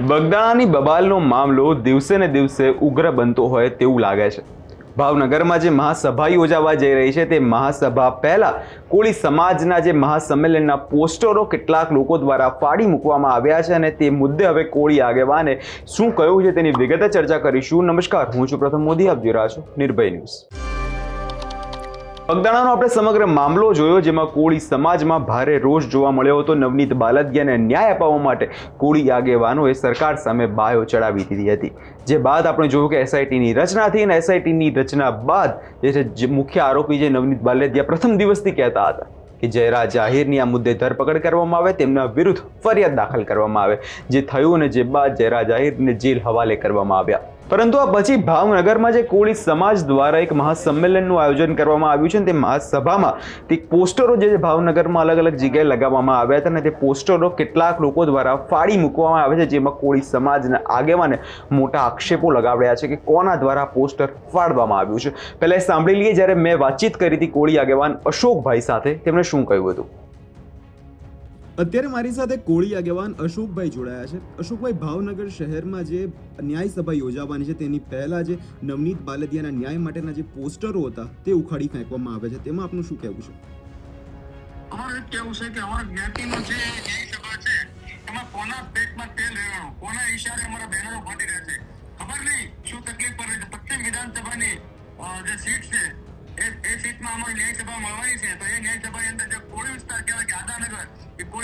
બગદાણાની બબાલનો મામલો દિવસે ને દિવસે ઉગ્ર બનતો હોય તેવું લાગે છે. ભાવનગરમાં જે મહાસભા યોજાવા જઈ રહી છે તે મહાસભા પહેલાં કોળી સમાજના જે મહાસંમેલનના પોસ્ટરો કેટલાક લોકો દ્વારા ફાડી મૂકવામાં આવ્યા છે અને તે મુદ્દે હવે કોળી આગેવાને શું કહ્યું છે તેની વિગતે ચર્ચા કરીશું. નમસ્કાર, હું છું પ્રથમ મોદી. આપ જોઈ રહ્યા છો નિર્ભય ન્યૂઝ. બગદાણાનો આપણે સમગ્ર મામલો જોયો, જેમાં કોળી સમાજમાં ભારે રોષ જોવા મળ્યો હતો. નવનીત બાલદિયાને ન્યાય અપાવવા માટે કોળી આગેવાનોએ સરકાર સામે બાયો ચડાવી દીધી હતી. જે બાદ આપણે જોયું કે એસઆઈટીની રચના થઈ અને એસઆઈટીની રચના બાદ જે છે મુખ્ય આરોપી જે નવનીત બાલદિયા પ્રથમ દિવસથી કહેતા હતા કે જયરા જાહેરની આ મુદ્દે ધરપકડ કરવામાં આવે, તેમના વિરુદ્ધ ફરિયાદ દાખલ કરવામાં આવે. જે થયું અને જે બાદ જયરા જાહેરને જેલ હવાલે કરવામાં આવ્યા. પરંતુ આ પછી ભાવનગરમાં જે કોળી સમાજ દ્વારા એક મહાસંમેલનનું આયોજન કરવામાં આવ્યું છે તે મહાસભામાં તે પોસ્ટરો જે ભાવનગરમાં અલગ અલગ જગ્યાએ લગાવવામાં આવ્યા હતા અને તે પોસ્ટરો કેટલાક લોકો દ્વારા ફાડી મૂકવામાં આવે છે, જેમાં કોળી સમાજના આગેવાને મોટા આક્ષેપો લગાવ્યા છે કે કોના દ્વારા પોસ્ટર ફાડવામાં આવ્યું છે. પહેલાં સાંભળી લઈએ, જ્યારે મેં વાતચીત કરી હતી કોળી આગેવાન અશોકભાઈ સાથે, તેમણે શું કહ્યું હતું? અત્યારે મારી સાથે કોળી આગેવાન અશોકભાઈ જોડાયા છે. અશોકભાઈ, ભાવનગર શહેરમાં જે ન્યાય સભા યોજાવાની છે, તેની પહેલા જે નવનીત બાલદિયાના ન્યાય માટેના જે પોસ્ટરો હતા, તે ઉખાડી ફેંકવામાં આવે છે. તેમાં આપનું શું કહેવું છે? અમારું એ કહેવું છે કે અમારા જ્ઞાતિનો જે ન્યાય સભા છે, એમાં કોના પેટમાં તેલ રહેવાનું કોના ઈશારે અમારા બેનરો ફાટી રહ્યા છે, ખબર નહીં શું તકલીફ પડે છે. પશ્ચિમ વિધાનસભાની જે સીટ છે, એ સીટમાં અમારી ન્યાય સભા મળવાની છે, તો એ ન્યાય સભાની અંદર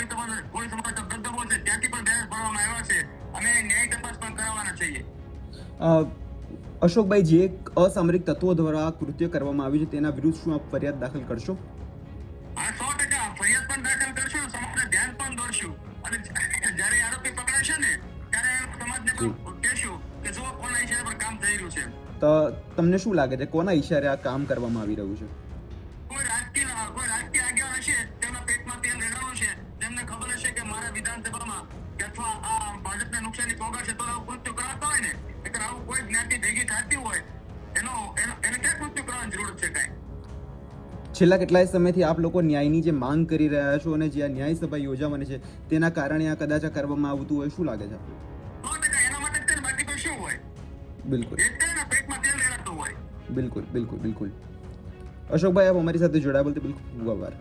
એ કોળી સમાજ કોળી દબદબો છે ત્યાંથી પણ બેનર ભરવામાં આવ્યા છે. અને ન્યાય તપાસ પણ કરાવવાના છીએ. અશોકભાઈ જે એક અસામરિક તત્વો દ્વારા કૃત્ય કરવામાં આવ્યું છે તેના વિરુદ્ધ શું આપ ફરિયાદ દાખલ કરશો? હા સો ટકા. ફરિયાદ પણ દાખલ કરશું સમાજને ધ્યાન પણ દોરશું. અને જ્યારે આરોપી પકડાશે ને ત્યારે સમાજને પણ કહેશું કે જો કોના ઈશારે પર કામ થઈ રહ્યું છે. તો તમને શું લાગે છે કોના ઈશારે આ કામ કરવામાં આવી રહ્યું છે? છે તેમને ખબર હશે કે મારા વિધાનસભામાં કે અથવા આ ભાજપને નુકસાની પહોંચાડશે તો આવું કૃત્ય કરાતા હોય ને એટલે આવું કોઈ જ્ઞાતિ ભેગી થતી હોય એનો એનો ક્યાં કૃત્ય કરવાની જરૂર છે કાંઈ? છેલ્લા કેટલાય સમયથી આપ લોકો ન્યાયની જે માંગ કરી રહ્યા છો અને જે આ ન્યાય સભા યોજાવાની છે તેના કારણે આ કદાચ આ કરવામાં આવતું હોય શું લાગે છે બિલકુલ. બિલકુલ બિલકુલ બિલકુલ. અશોકભાઈ આપ અમારી સાથે જોડાયા બોલતે બિલકુલ આભાર.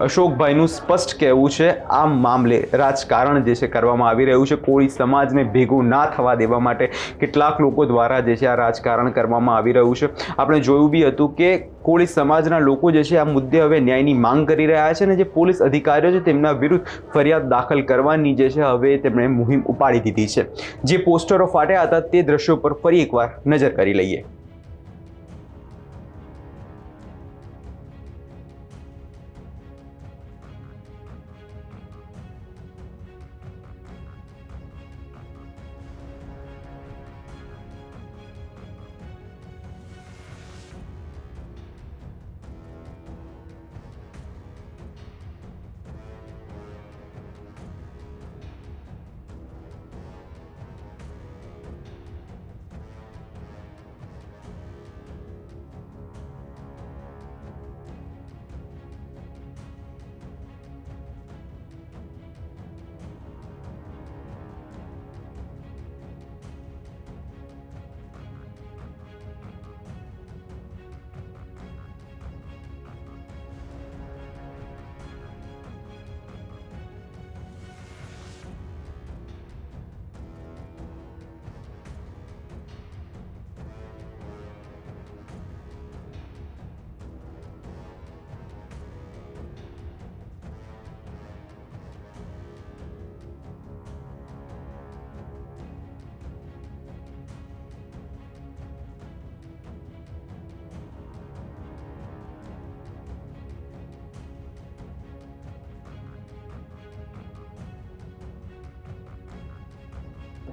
અશોકભાઈનું સ્પષ્ટ કહેવું છે, આ મામલે રાજકારણ જે છે કરવામાં આવી રહ્યું છે, કોળી સમાજને ભેગું ના થવા દેવા માટે કેટલાક લોકો દ્વારા જે છે આ રાજકારણ કરવામાં આવી રહ્યું છે. આપણે જોયું બી હતું કે કોળી સમાજના લોકો જે છે આ મુદ્દે હવે ન્યાયની માંગ કરી રહ્યા છે અને જે પોલીસ અધિકારીઓ છે તેમના વિરુદ્ધ ફરિયાદ દાખલ કરવાની જે છે હવે તેમણે મુહિમ ઉપાડી દીધી છે. જે પોસ્ટરો ફાટ્યા હતા તે દ્રશ્યો પર ફરી એકવાર નજર કરી લઈએ.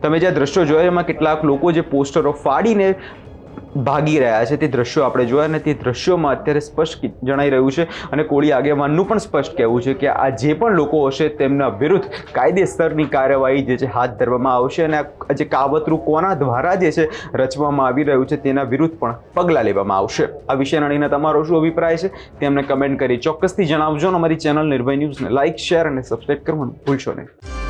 તમે જે આ દ્રશ્યો જોયા એમાં કેટલાક લોકો જે પોસ્ટરો ફાડીને ભાગી રહ્યા છે, તે દ્રશ્યો આપણે જોયા અને તે દ્રશ્યોમાં અત્યારે સ્પષ્ટ જણાઈ રહ્યું છે અને કોળી આગેવાનનું પણ સ્પષ્ટ કહેવું છે કે આ જે પણ લોકો હશે તેમના વિરુદ્ધ કાયદેસરની કાર્યવાહી જે છે, હાથ ધરવામાં આવશે અને આ જે કાવતરું કોના દ્વારા જે છે, રચવામાં આવી રહ્યું છે, તેના વિરુદ્ધ પણ પગલાં લેવામાં આવશે. આ વિષયને લઈને તમારો શું અભિપ્રાય છે? તે અમને કમેન્ટ કરી ચોક્કસથી જણાવજો અને અમારી ચેનલ નિર્ભય ન્યૂઝને લાઇક શેર અને સબસ્ક્રાઈબ કરવાનું ભૂલશો નહીં.